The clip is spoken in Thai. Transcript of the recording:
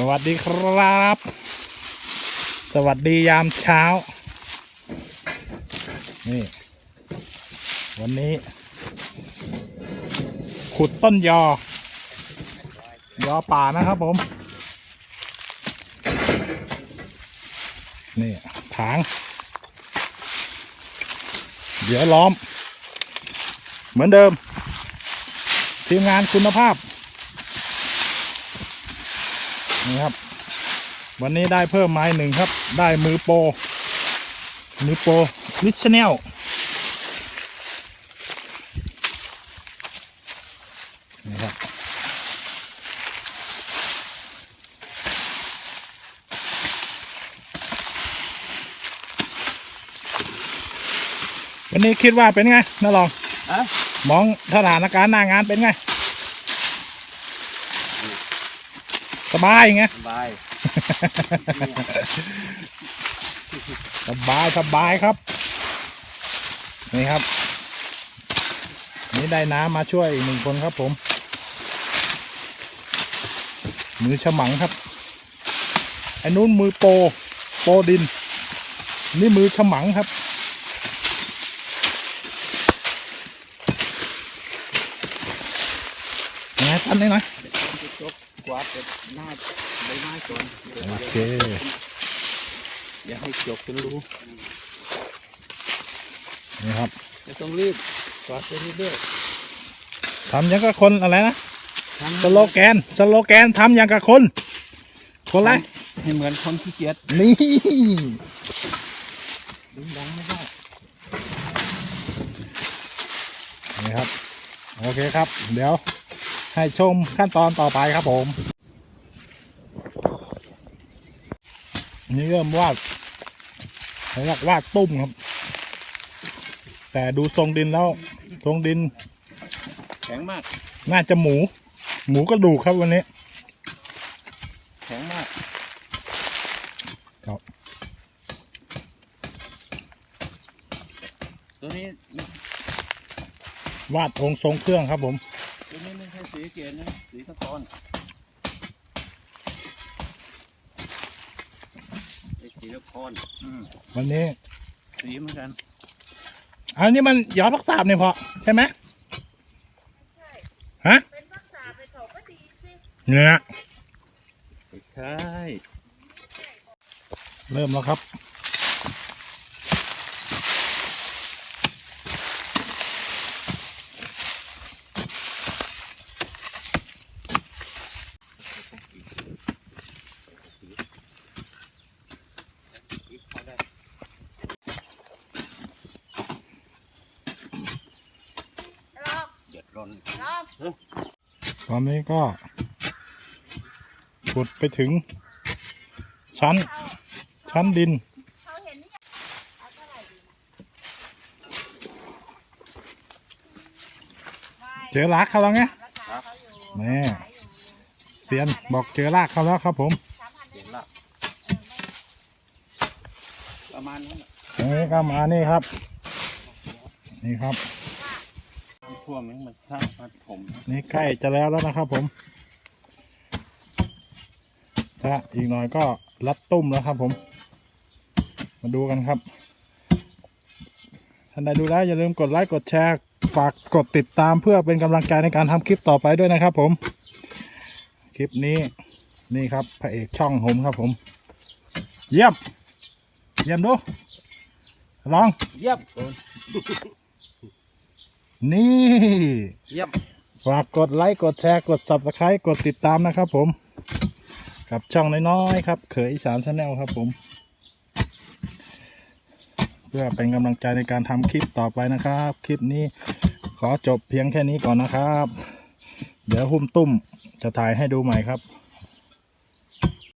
สวัสดีครับ สวัสดียามเช้า นี่ วันนี้ ขุดต้นยอ ยอป่านะครับผม นี่ถาง เดี๋ยวล้อม เหมือนเดิม ทีมงานคุณภาพ นี่ครับ วันนี้ได้เพิ่มไม้หนึ่งครับ ได้มือโปรมือโปรวิชแนลนี่ครับวันนี้คิดว่าเป็นไงน้าลองอะมองสถานการณ์หน้างานเป็นไง สบายไงสบายสบายสบายครับ นี่ครับ นี่ได้น้ำมาช่วยอีกหนึ่งคนครับผม มือฉมังครับไอ้นู้นมือโปรโปรดิน นี่มือฉมังครับยังไงตั้นได้ไหมจะจบก วาดแต่หน้าใบไม้ก่อนโอเค อย่าให้จบจนรู้นี่ครับจะต้องรีบกวาดไปเรื่อยทำยังกับคนอะไรนะๆทำสโลแกนสโลแกนทำอย่างกับคน คนไรให้เหมือนคนขี้เกียจนี่ดึงดังไม่ได้นี่ครับ โอเคครับ เดี๋ยว ให้ชมขั้นตอนต่อไปครับผม นี่เริ่มวาดเขาเรียกวาดตุ้มครับ แต่ดูทรงดินแล้ว ทรงดิน แข็งมาก น่าจะหมู หมูกระดูกครับวันนี้ แข็งมาก ครับ ตัวนี้วาดองค์ทรงเครื่องครับผมตัวนี้ไม่ใช่สี เกียรนะสีตะกอนไอ้สีตะกอนอืมวันนี้สีเหมือนกัน อันนี้มันยอดพักสาบเนี่ยพอใช่ไหมฮะเป็นรักษาไปเขาก็ดีสิเนี่ยใช่เริ่มแล้วครับ ลอง เดือด ร้อนลองตอนนี้ก็ขุดไปถึง ชั้น ชั้นดินเขาเห็นนี่เอาเท่าไหร่ดีนะเจอรากเขาแล้วไงราคาเขาอยู่แม่ขายอยู่เซียนบอกเจอรากเขาแล้วครับผมสามพันเสียงละประมาณนั้นแหละตรงนี้ก็มานี่ครับ นี่ครับน้ำ ท่วมนี่มันสร้างมาผมนะนี่ใกล้จะแล้วแล้วนะครับ ผมถ้าอีกหน่อยก็รัดตุ้มแล้วครับผม มาดูกันครับท่านใดดูแล้วอย่าลืมกดไลค์กดแชร์ฝากกดติดตามเพื่อเป็นกำลังใจในการทำคลิปต่อไปด้วยนะครับ ผม คลิปนี้นี่ครับพระเอกช่องผมครับผม เยี่ยม เยี่ยมดูลอง เยี่ยม นี่ เยี่ยม ฝากกดไลค์กดแชร์กด subscribe กดติดตามนะครับผม กับช่องน้อยๆครับ เขยอีสานชาแนลครับผม เพื่อเป็นกำลังใจในการทำคลิปต่อไปนะครับ คลิปนี้ขอจบเพียงแค่นี้ก่อนนะครับ เดี๋ยวหุ้มตุ้มจะถ่ายให้ดูใหม่ครับ